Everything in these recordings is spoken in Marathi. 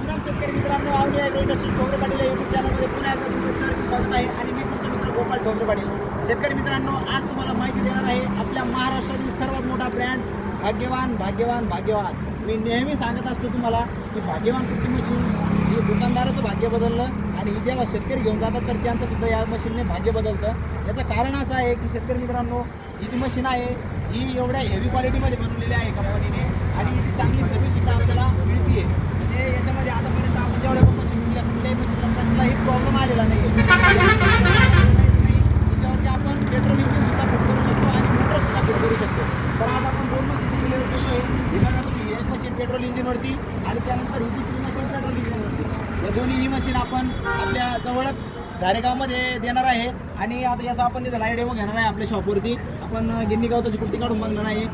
रामराम शेतकरी मित्रांनो आवडी ॲग्रो इंडस्ट्री ठोंबरे पाटील या यूट्यूब चॅनलमध्ये पुन्हा एकदा तुमचं सहर्ष स्वागत आहे आणि मी तुमचा मित्र गोपाल ठोंबरे पाटील. शेतकरी मित्रांनो आज तुम्हाला माहिती देणार आहे आपल्या महाराष्ट्रातील सर्वात मोठा ब्रँड भाग्यवान भाग्यवान भाग्यवान. मी नेहमी सांगत असतो तुम्हाला की भाग्यवान कुठली मशीन ही दुकानदाराचं भाग्य बदललं आणि ही जेव्हा शेतकरी घेऊन जातात तर त्यांचं सुद्धा या मशीनने भाग्य बदलतं. याचं कारण असं आहे की शेतकरी मित्रांनो ही जी मशीन आहे ही एवढ्या हेवी क्वालिटीमध्ये बनवलेली आहे कंपनीने आणि हिची चांगली सर्व्हिस सुद्धा आपल्याला मिळते म्हणजे याच्यामध्ये आतापर्यंत आपण जेवढ्या पण मशीन विकल्या कुठल्याही मशीनला कसलाही प्रॉब्लेम आलेला नाही त्याच्यावरती आपण पेट्रोल इंजिन सुद्धा फिट करू शकतो आणि मोटर सुद्धा फिट करू शकतो. तर आज आपण दोन मशीन डिलिव्हर करतोय ही एक मशीन पेट्रोल इंजिनवरती आणि त्यानंतर ही दुसरी मशीन पेट्रोल इंजिनवरती या दोन्ही ही मशीन आपण आपल्या जवळच धारेगावमध्ये देणार आहे. आणि आता याचा आपण तिथं लाइट डेमो घेणार आहे आपल्या शॉपवरती आपण गिन्नी गावताची कुर्ती काढून बघणार आहे.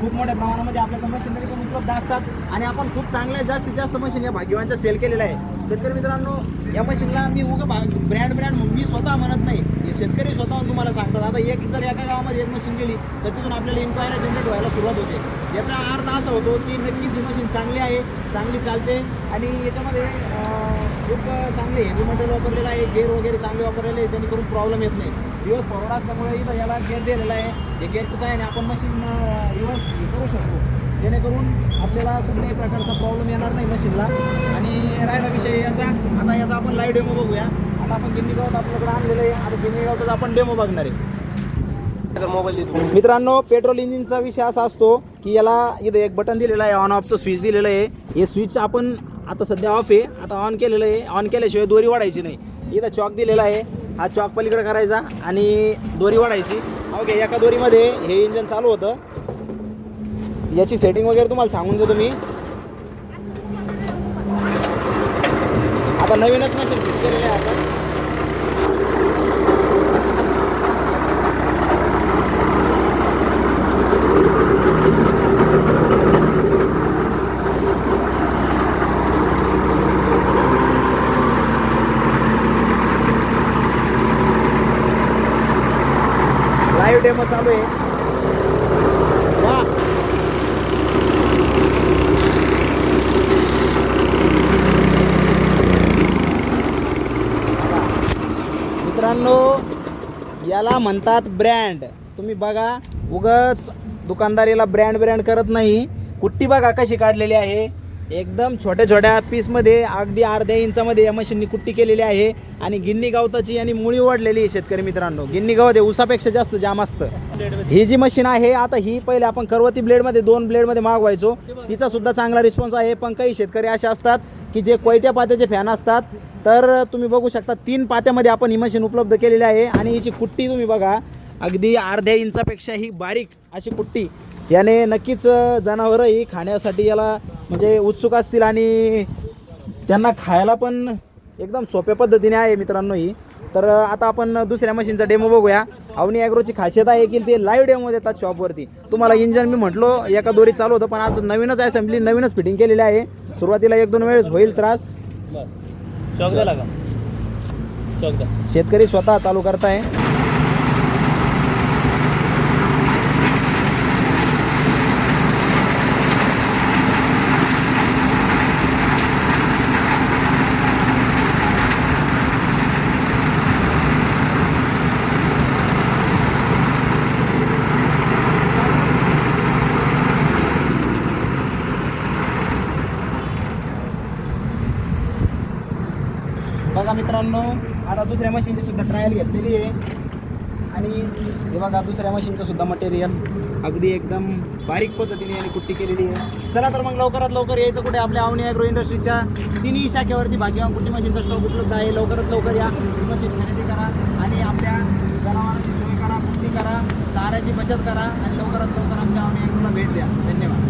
खूप मोठ्या प्रमाणामध्ये आपल्याकडे मशिनरी पण उपलब्ध असतात. आणि आपण खूप चांगल्या जास्तीत जास्त मशीन या भाग्यवानच्या सेल केलेल्या आहे. शेतकरी मित्रांनो या मशीनला मी उगं भाग ब्रँड ब्रँड मी स्वतः म्हणत नाही. हे शेतकरी स्वतःहून तुम्हाला सांगतात. आता एक जर एका गावामध्ये एक मशीन गेली तर तिथून आपल्याला इन्क्वायरी जनरेट व्हायला सुरुवात होते. याचा अर्थ असा होतो की नक्कीच ही मशीन चांगली आहे चांगली चालते. आणि याच्यामध्ये खूप चांगले हेवी मटेरियल वापरलेलं आहे. गेअर वगैरे चांगले वापरलेले आहे. जेणेकरून प्रॉब्लेम येत नाही. दिवस फॉरवर्ड असल्यामुळे इथं याला गेअर दिलेला आहे. हे गेअरच्या सहाय्याने आपण मशीन दिवस हे करू शकतो. जेणेकरून आपल्याला कुठल्याही प्रकारचा प्रॉब्लेम येणार नाही मशीनला आणि राहिला विषय याचा आता याचा आपण लाईव्ह डेमो बघूया. आता आपण गिन्नी गावात आपल्याकडे आणलेलं आहे. आता गिन्नी गावातच आपण डेमो बघणार आहे. मोबाईल मित्रांनो पेट्रोल इंजिनचा विषय असा असतो की याला इथं एक बटन दिलेलं आहे. ऑन ऑफचं स्विच दिलेलं आहे. हे स्विच आपण आता सध्या ऑफ आहे. आता ऑन केलेलं आहे. ऑन केल्याशिवाय दोरी वाढायची नाही. इथं चॉक दिलेला आहे. हा चॉक पलीकडे करायचा आणि दोरी वाढायची. ओके एका दोरीमध्ये हे इंजन चालू होतं. याची सेटिंग वगैरे तुम्हाला सांगून देतो मी. आता नवीनच मशीन फिट केलेलं आहे आपण लाईव्ह डेमो चालू आहे. मित्रांनो याला म्हणतात ब्रँड तुम्ही बघा उगच दुकानदारीला ब्रँड ब्रँड करत नाही. कुट्टी बघा कशी काढलेली आहे. एकदम छोट्या छोट्या पीसमध्ये अगदी अर्ध्या इंचामध्ये या मशीननी कुट्टी केलेली आहे. आणि गिन्नी गवताची आणि मुळी वाढलेली आहे शेतकरी मित्रांनो. गिन्नी गवत हे उसापेक्षा जास्त जाम असतं. ही जी मशीन आहे आता ही पहिले आपण करवती ब्लेडमध्ये दोन ब्लेडमध्ये मागवायचो. तिचा सुद्धा चांगला रिस्पॉन्स आहे पण काही शेतकरी असे असतात की जे कोयत्या पात्याचे फॅन असतात. तर तुम्ही बघू शकता तीन पात्यामध्ये आपण ही मशीन उपलब्ध केलेली आहे. आणि हिची कुट्टी तुम्ही बघा अगदी अर्ध्या इंचापेक्षा ही बारीक अशी कुट्टी. याने नक्कीच जनावरं ही खाण्यासाठी याला म्हणजे उत्सुक असतील आणि त्यांना खायला पण एकदम सोप्या पद्धतीने आहे मित्रांनो ही. तर आता आपण दुसऱ्या मशीनचा डेमो बघूया. अवनी ॲग्रोची खासियत आहे की ते लाईव्ह डेमो देतात शॉपवरती तुम्हाला इंजन मी म्हटलो एका दोरी चालू होतं पण आज नवीनच असेंब्ली नवीनच फिटिंग केलेली आहे. सुरुवातीला एक दोन वेळेस होईल त्रास. शेतकरी स्वतः चालू करताय. बघा मित्रांनो आता दुसऱ्या मशीनची सुद्धा ट्रायल घेतलेली आहे. आणि हे बघा दुसऱ्या मशीनचं सुद्धा मटेरियल अगदी एकदम बारीक पद्धतीने यांनी कुट्टी केलेली आहे. चला तर मग लवकरात लवकर यायचं कुठे? आपल्या आवनी ॲग्रो इंडस्ट्रीच्या तिन्ही शाखेवरती भाग्यवान कुट्टी मशीनचा स्टॉक उपलब्ध आहे. लवकरात लवकर या. मशीन खरेदी करा आणि आपल्या जनावरांची सोय करा कुट्टी करा चाऱ्याची बचत करा आणि लवकरात लवकर आमच्या आवनी ॲग्रोला भेट द्या. धन्यवाद.